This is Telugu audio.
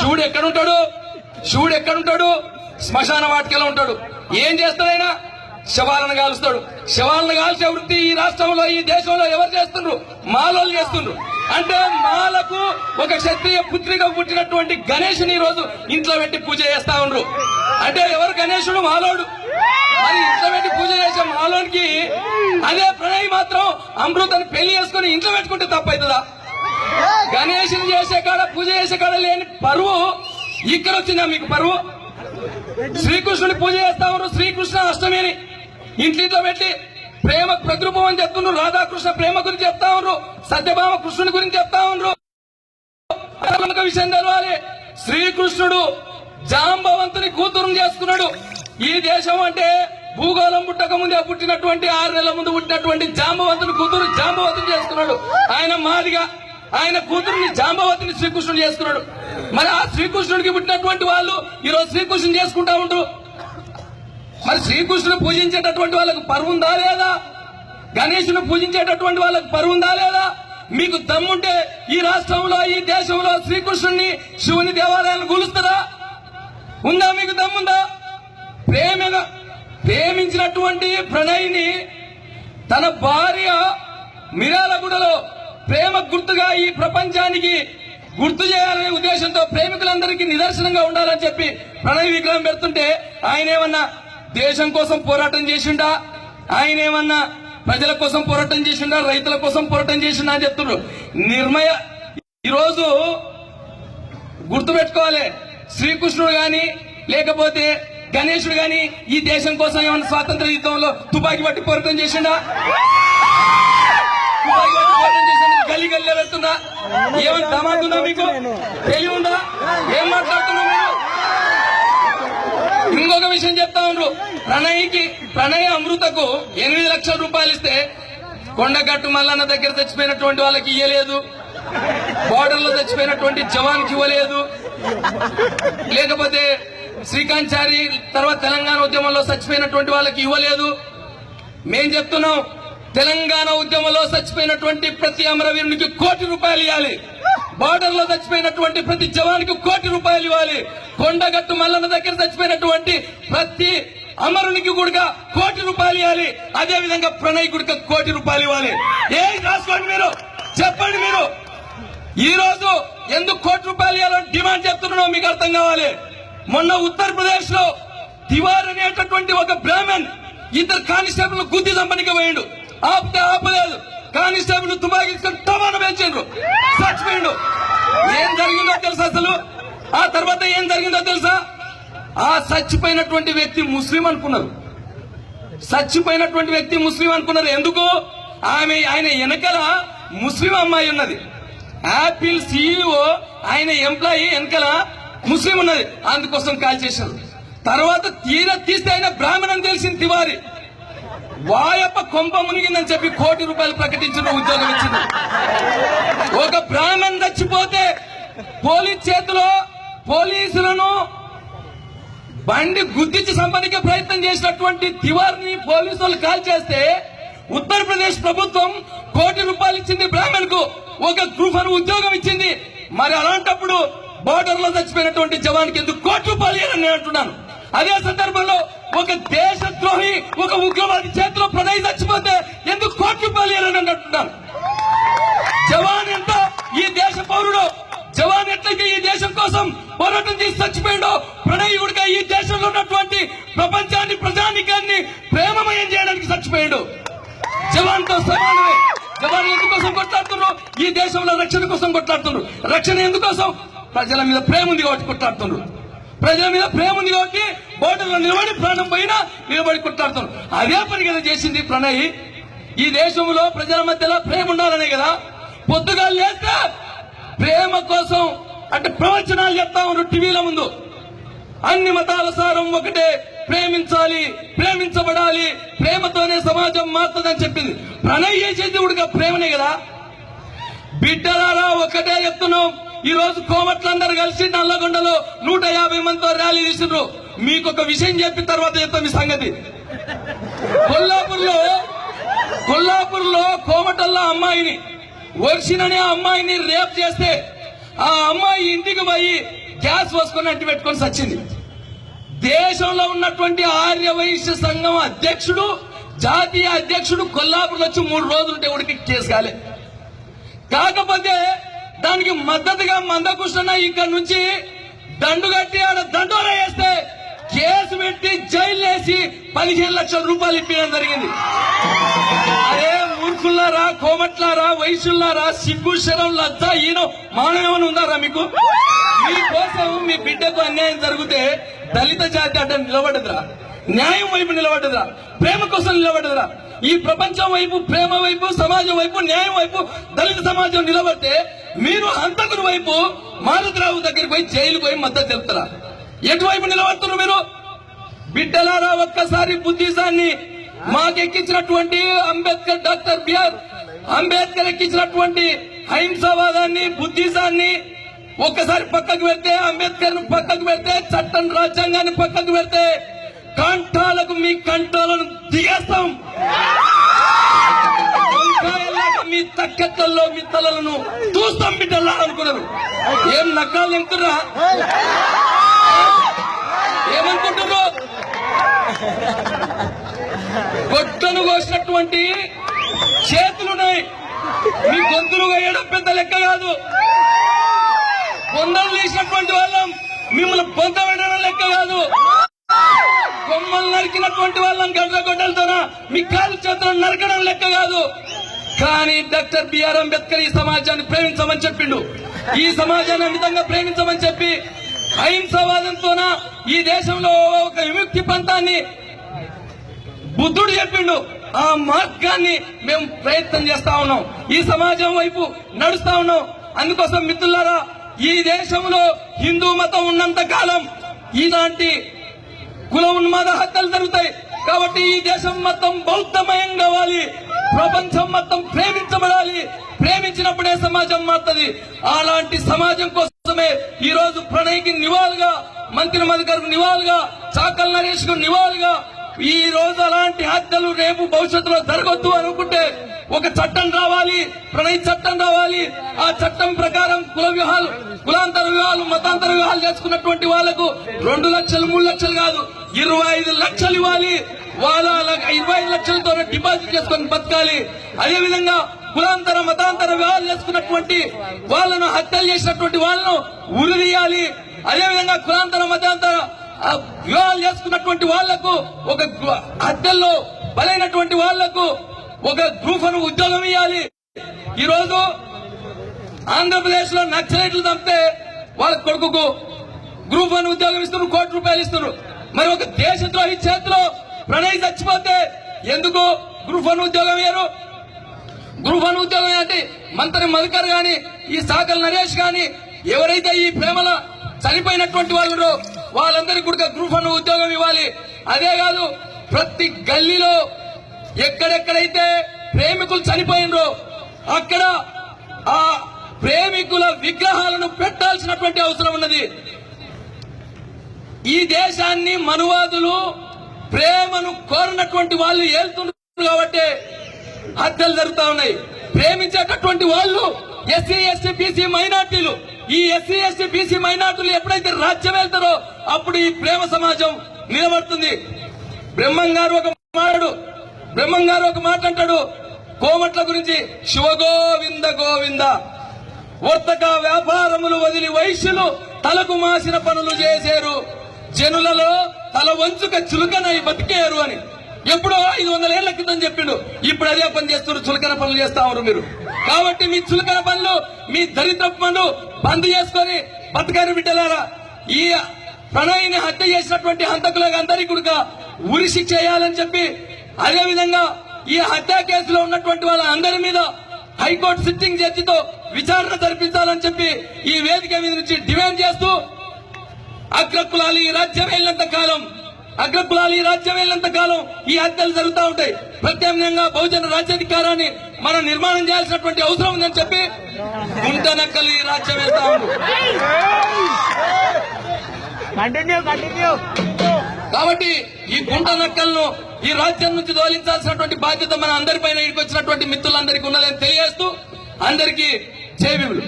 శివుడు ఎక్కడుంటాడు? శివుడు ఎక్కడుంటాడు? శ్మశాన వాటికలో ఉంటాడు. ఏం చేస్తాడైనా శవాలను కాలుస్తాడు. శవాలను కాల్చే వృత్తి ఈ రాష్ట్రంలో ఈ దేశంలో ఎవరు చేస్తుండ్రు? మాలోలు చేస్తుండ్రు. అంటే మాలకు ఒక క్షత్రియ పుత్రిక పుట్టినటువంటి గణేషుని ఈ రోజు ఇంట్లో పెట్టి పూజ చేస్తా ఉండ్రు. అంటే ఎవరు గణేశుడు మాలోడు. మరి ఇంట్లో పెట్టి పూజ చేసే మాలోనికి అదే ప్రణయ్ మాత్రం అమృతని పెళ్ళి చేసుకుని ఇంట్లో పెట్టుకుంటే తప్పైతుందా? గణేశుని చేసే కాడ పూజ చేసే కాడ లేని పరువు ఇక్కడ వచ్చిందా మీకు పరువు? శ్రీకృష్ణుని పూజ చేస్తా ఉన్నారు శ్రీకృష్ణ అష్టమిని. ఇంట్లో పెట్టి ప్రేమ ప్రతిరూపం అని చెప్తున్నారు రాధాకృష్ణ ప్రేమ గురించి చెప్తా ఉన్నారు సత్యభామ కృష్ణుని గురించి చెప్తా ఉన్నారు. విషయం తెలవాలి. శ్రీకృష్ణుడు జాంబవంతుని కూతురుని చేసుకున్నాడు. ఈ దేశం అంటే భూగోళం పుట్టక ముందే పుట్టినటువంటి ఆరు నెలల ముందు పుట్టినటువంటి జాంబవంతుని కూతురు జాంబవంతుని చేసుకున్నాడు. ఆయన మాదిగా ఆయన కూతురుని జాంబవతిని శ్రీకృష్ణుడు చేసుకున్నాడు. మరి ఆ శ్రీకృష్ణుడికి పుట్టినటువంటి వాళ్ళు ఈ రోజు శ్రీకృష్ణుని చేసుకుంటా ఉంటారు మరి శ్రీకృష్ణుని పూజించేటటువంటి వాళ్ళకు పరువుందా లేదా? గణేషుని పూజించేటటువంటి వాళ్ళకు పరువుందా లేదా? మీకు దమ్ముంటే ఈ రాష్ట్రంలో ఈ దేశంలో శ్రీకృష్ణుని శివుని దేవాలయాన్ని కూలుస్తారా ఉందా మీకు దమ్ముందా? ప్రేమ ప్రేమించినటువంటి ప్రణయ్ని తన భార్య మిరాలగూడలో ప్రేమ గుర్తుగా ఈ ప్రపంచానికి గుర్తు చేయాలనే ఉద్దేశంతో ప్రేమికులందరికీ నిదర్శనంగా ఉండాలని చెప్పి ప్రణయ్ విగ్రహం పెడుతుంటే ఆయన ఏమన్నా దేశం కోసం పోరాటం చేసిండా? ఆయన ఏమన్నా ప్రజల కోసం పోరాటం చేసిండా? రైతుల కోసం పోరాటం చేసిండా అని చెప్తున్నారు నిర్మయ ఈరోజు గుర్తుపెట్టుకోవాలి. శ్రీకృష్ణుడు గాని లేకపోతే గణేశుడు గాని ఈ దేశం కోసం ఏమన్నా స్వాతంత్ర యుద్ధంలో తుపాకీ పట్టి పోరాటం చేసిండా? తుపాకీ పట్టి పోరాటం చేసిండా గల్లీ గల్లీ వెళ్తుందా ఏమన్నా దమాకుందా మీకు? తెలివి ఉందా ఏం మాట్లాడుతున్నా మీరు? ఇంకొక విషయం చెప్తా ఉండ్రు. ప్రణయ్కి ప్రణయ్ అమృతకు ఎనిమిది లక్షల రూపాయలు ఇస్తే కొండగట్టు మల్లన్న దగ్గర చచ్చిపోయినటువంటి వాళ్ళకి ఇయ్యలేదు. బార్డర్లో చచ్చిపోయినటువంటి జవాన్కి ఇవ్వలేదు. లేకపోతే శ్రీకాంత్ చారి తర్వాత తెలంగాణ ఉద్యమంలో చచ్చిపోయినటువంటి వాళ్ళకి ఇవ్వలేదు. మేం చెప్తున్నాం తెలంగాణ ఉద్యమంలో చచ్చిపోయినటువంటి ప్రతి అమరవీరునికి కోటి రూపాయలు ఇవ్వాలి. బార్డర్లో చచ్చిపోయినటువంటి ప్రతి జవాన్కి కోటి రూపాయలు ఇవ్వాలి. కొండగట్టు మల్లన్న దగ్గర చచ్చిపోయినటువంటి ప్రతి అమరునికి కూడా కోటి రూపాయలు ఇవ్వాలి. అదే విధంగా ప్రణయ్ గుడికి కోటి రూపాయలు ఇవ్వాలి. ఏం రాసుకోండి మీరు? చెప్పండి మీరు. ఈ రోజు ఎందుకు కోటి రూపాయలు ఇవ్వాలని డిమాండ్ చేస్తున్నారో మీకు అర్థం కావాలి. మొన్న ఉత్తరప్రదేశ్లో తివార్ అనేటటువంటి ఒక బ్రాహ్మణ్ ఇద్దరు కానిస్టేబుల్ గుద్ది చంపనికి పోయిండు. ఆపితే ఆపలేదు. కానిస్టేబుల్ తుపాకీ తీసుకొని టమాన పెంచిండ్రు. చచ్చిపోయిండు. ఏం జరిగిందో తెలుసా అసలు? ఆ తర్వాత ఏం జరిగిందో తెలుసా? ఆ చచ్చిపోయినటువంటి వ్యక్తి ముస్లిం అనుకున్నారు. చచ్చిపోయినటువంటి వ్యక్తి ముస్లిం అనుకున్నారు. ఎందుకు? ఆమె ఆయన వెనకల ముస్లిం అమ్మాయి ఉన్నది. యాపిల్ సిఇఓ ఆయన ఎంప్లాయీ వెనకల ముస్లిం ఉన్నది. అందుకోసం కాల్ చేశారు. తర్వాత తీర తీస్తే ఆయన బ్రాహ్మణం తెలిసింది తివారి. వాయప్ప కొంప మునిగిందని చెప్పి కోటి రూపాయలు ప్రకటించిన ఉద్యోగం ఇచ్చింది. ఒక బ్రాహ్మణ్ చచ్చిపోతే పోలీస్ చేతిలో పోలీసులను బండి గుద్దించి సంపాదించే ప్రయత్నం చేసినటువంటి తివారిని పోలీసు వాళ్ళు కాల్ చేస్తే ఉత్తరప్రదేశ్ ప్రభుత్వం కోటి రూపాయలు ఇచ్చింది బ్రాహ్మణ్కు ఒక గృహర్ ఉద్యోగం ఇచ్చింది. మరి అలాంటప్పుడు బోర్డర్లో చచ్చిపోయినటువంటి జవాన్కి ఎందుకు కోటి రూపాయలు ఇవ్వాలని నేను అంటున్నాను. అదే సందర్భంలో ఒక దేశద్రోహి ఒక ఉగ్రవాది చేతిలో ప్రణయ్ చచ్చిపోతే ఎందుకు కోటి రూపాయలు ఇవ్వాలని జవాన్ ఎంత? ఈ దేశ పౌరుడు జవాన్ ఎట్లయితే ఈ దేశం కోసం పోరాటం చేసి చచ్చిపోయాడో ప్రణయుడిగా ఈ దేశంలో ఉన్నటువంటి ప్రపంచాన్ని ప్రజానికాన్ని ప్రేమమయం చేయడానికి చచ్చిపోయాడు. జవాన్తో సమానమే. జవాన్ ఎందుకోసం కొట్లాడుతున్నారు? ఈ దేశంలో రక్షణ కోసం కొట్లాడుతున్నారు. రక్షణ ఎందుకోసం? ప్రజల మీద ప్రేమ ఉంది కాబట్టి కొట్లాడుతున్నారు. ప్రజల మీద ప్రేమ ఉంది కాబట్టి బోర్డులో నిలబడి ప్రాణం పైన నిలబడి కొట్లాడుతున్నారు అదే పని కదా చేసింది ప్రణయ్. ఈ దేశంలో ప్రజల మధ్యలో ప్రేమ ఉండాలనే కదా. పొద్దుగాలు లేస్తే ప్రేమ కోసం అంటే ప్రవచనాలు చెప్తా ఉన్నారు టీవీల ముందు. అన్ని మతాల సారం ఒకటే ప్రేమించాలి ప్రేమించబడాలి ప్రేమతోనే సమాజం మారుతుందని చెప్పింది. ప్రణయ్ చేసేది ఉడిగా ప్రేమనే కదా. బిడ్డలారా ఒకటే చెప్తున్నాం. ఈ రోజు కోమట్లందరూ కలిసి నల్లగొండలో నూట యాభై మందితో ర్యాలీ తీసినారు మీకు ఒక విషయం చెప్పిన తర్వాత చెప్తాం ఈ సంగతి. కొల్లాపూర్లో కొల్లాపూర్లో కోమటల్లో అమ్మాయిని వర్షిననే అమ్మాయిని రేప్ చేస్తే ఆ అమ్మాయి ఇంటికి పోయి గ్యాస్ పోసుకొని అంటి పెట్టుకొని సచ్చింది. దేశంలో ఉన్నటువంటి ఆర్య వైశ్య సంఘం అధ్యక్షుడు జాతీయ అధ్యక్షుడు కొల్లాపూర్లో వచ్చి మూడు రోజులు ఉడికి కేసు కాలే. కాకపోతే దానికి మద్దతుగా మందకృష్ణ ఇక్కడ నుంచి దండు కట్టి ఆడ దండోర వేస్తే కేసు పెట్టి జైలు వేసి పదిహేను లక్షల రూపాయలు ఇప్పించడం జరిగింది. అరే మూర్ఖుల్లారా కోమట్లారా వయసుల్లారా సిగ్గు శరం లజ్జ ఈయన మానవమని ఉందారా మీకు? మీకోసం మీ బిడ్డకు అన్యాయం జరిగితే దళిత జాతి అడ్డ నిలబడదురా. న్యాయం వైపు నిలబడదురా. ప్రేమ కోసం నిలబడదురా. ఈ ప్రపంచం వైపు ప్రేమ వైపు సమాజం వైపు న్యాయం వైపు దళిత సమాజం నిలబడితే మీరు హంతకుని వైపు మారుతిరావు దగ్గరికి పోయి జైలుకు పోయి మద్దతు తెలుపుతారా? ఎటువైపు నిలబడుతున్నారు మీరు? బిడ్డలారా ఒక్కసారి బుద్ధిజాన్ని మాకెక్కించినటువంటి Ambedkar doctor B R Ambedkar ఎక్కించినటువంటి అహింసావాదాన్ని బుద్ధిజాన్ని ఒక్కసారి పక్కకు పెడితే అంబేద్కర్ను పక్కకు పెడితే చట్టం రాజ్యాంగాన్ని పక్కకు పెడితే కంఠాలకు మీ కంఠాలను దిగేస్తాం. మీ తక్కెత్తల్లో మీ తలలను చూస్తాం బిడ్డల్లా అనుకున్నారు. ఏం నక్కాలు ఎంకురా ఏమనుకుంటున్నారు గొడ్డను కోసినటువంటి చేతులున్నాయి మీ గొంతులు వేయడం పెద్ద లెక్క కాదు. కొండలు తీసినటువంటి వాళ్ళం మిమ్మల్ని పొంద పెట్టడం లెక్క కాదు. కొమ్మలు నరికినటువంటి వాళ్ళం గడ్డ గొడ్డలతోన మీ కాలు చేతులను నరకడం లెక్క కాదు. కానీ డాక్టర్ బిఆర్ అంబేద్కర్ ఈ సమాజాన్ని ప్రేమించమని చెప్పిండు. ఈ సమాజాన్ని అమితంగా ప్రేమించమని చెప్పి అహింసవాదంతోన ఈ దేశంలో ఒక విముక్తి పంతాన్ని బుద్ధుడు చెప్పిండు. ఆ మార్గాన్ని మేము ప్రయత్నం చేస్తా ఉన్నాం. ఈ సమాజం వైపు నడుస్తా ఉన్నాం. అందుకోసం మిత్రులారా ఈ దేశంలో హిందూ మతం ఉన్నంత కాలం ఇలాంటి కుల ఉన్మాద హత్యలు జరుగుతాయి. కాబట్టి ఈ దేశం మొత్తం బౌద్ధమయం కావాలి. ప్రపంచం మొత్తం ప్రేమించబడాలి. ప్రేమించినప్పుడే సమాజం మారుతుంది. అలాంటి సమాజం కోసమే ఈ రోజు ప్రణయ్కి నివాళుగా మంత్రి మధుకర్కు నివాళుగా చాకల్ నరేష్కు నివాళుగా ఈ రోజు అలాంటి హత్యలు రేపు భవిష్యత్తులో జరగొద్దు అనుకుంటే ఒక చట్టం రావాలి. ప్రణయ్ చట్టం రావాలి. ఆ చట్టం ప్రకారం కుల వివాహాలు కులాంతర వివాహాలు మతాంతర వివాహాలు చేసుకున్నటువంటి వాళ్ళకు రెండు లక్షలు మూడు లక్షలు కాదు. ఇరవై ఐదు లక్షలు ఇవ్వాలి. వాళ్ళ ఇరవై లక్షలతో డిపాజిట్ చేసుకొని బతకాలి. అదే విధంగా కులాంతర మతాంతర వివాహాలు చేసుకున్నటువంటి వాళ్ళను హత్యలు చేసినటువంటి వాళ్ళను ఉరిదీయాలి. అదేవిధంగా కులాంతర మతాంతర వివాహాలు చేసుకున్నటువంటి వాళ్ళకు ఒక హత్యల్లో బలైనటువంటి వాళ్ళకు ఒక గ్రూప్ ఉద్యోగం ఇవ్వాలి ఈరోజు ఆంధ్రప్రదేశ్లో నక్సలైట్లు చంపితే వాళ్ళ కొడుకుకు గ్రూప్ వన్ ఉద్యోగం ఇస్తున్నారు కోటి రూపాయలు ఇస్తున్నారు. మరి ఒక దేశద్రోహి చేతిలో ప్రణయ్ చచ్చిపోతే ఎందుకు? గ్రూప్ వన్ ఉద్యోగం వేరు. గ్రూప్ వన్ ఉద్యోగం అంటే మంత్రి మధుకర్ గాని ఈ సాకల్ నరేష్ గాని ఎవరైతే ఈ ప్రేమలో చనిపోయినటువంటి వాళ్ళు వాళ్ళందరికీ కూడా గ్రూప్ వన్ ఉద్యోగం ఇవ్వాలి. అదే కాదు ప్రతి గల్లీలో ఎక్కడెక్కడైతే ప్రేమికులు చనిపోయినరో అక్కడ ఆ ప్రేమికుల విగ్రహాలను పెట్టాల్సినటువంటి అవసరం ఉన్నది. ఈ దేశాన్ని మనువాదులు ప్రేమను కోరినటువంటి వాళ్ళు ఏళ్తున్నారు కాబట్టి హత్యలు జరుగుతా ఉన్నాయి. ప్రేమించేటటువంటి వాళ్ళు ఎస్సీ ఎస్టీ బీసీ మైనార్టీలు. ఈ ఎస్సీ ఎస్టీ బీసీ మైనార్టీలు ఎప్పుడైతే రాజ్యం వెళ్తారో అప్పుడు ఈ ప్రేమ సమాజం నిలబడుతుంది. బ్రహ్మం గారు ఒక మాట్లాడు బ్రహ్మం గారు ఒక మాట అంటాడు. కోమట్ల గురించి శివగోవింద గోవింద. వర్తక వ్యాపారములు వదిలి వైశ్యులు తలకు మాసిన పనులు చేశారు జనులలో తల వంచుక చులకన బతికేయరు అని. ఎప్పుడో ఐదు వందల ఏళ్ళ క్రితం చెప్పిండు. ఇప్పుడు అదే పని చేస్తున్నారు చులకన పనులు చేస్తా ఉన్నారు మీరు. కాబట్టి మీ చులకన పనులు మీ దరిద్ర పనులు బంద్ చేసుకొని బతకని బిడ్డలారా. ఈ ప్రణయ్ని హత్య చేసినటువంటి హంతకులకు అందరికీ కూడా ఉరి శిక్ష చేయాలని చెప్పి అదే విధంగా ఈ హత్య కేసులో ఉన్నటువంటి వాళ్ళ అందరి మీద హైకోర్టు సిట్టింగ్ జడ్జితో విచారణ జరిపించాలని చెప్పి ఈ వేదిక మీద నుంచి డిమాండ్ చేస్తూ అగ్రకులాలు ఈ రాజ్యం వెళ్ళినంత కాలం అగ్రకులాలు ఈ రాజ్యం వెళ్ళినంత కాలం ఈ హత్యలు జరుగుతూ ఉంటాయి. ప్రత్యామ్నాయంగా బహుజన రాజ్యాధికారాన్ని మనం నిర్మాణం చేయాల్సినటువంటి అవసరం ఉందని చెప్పి గుంట నక్కలు ఈ రాజ్యం వెళ్తా ఉంది. కాబట్టి ఈ గుంట నక్కలను ఈ రాజ్యం నుంచి తోలించాల్సినటువంటి బాధ్యత మన అందరిపైన ఇక్కడికి వచ్చినటువంటి మిత్రులందరికీ ఉన్నదని తెలియజేస్తూ అందరికీ చేవిములు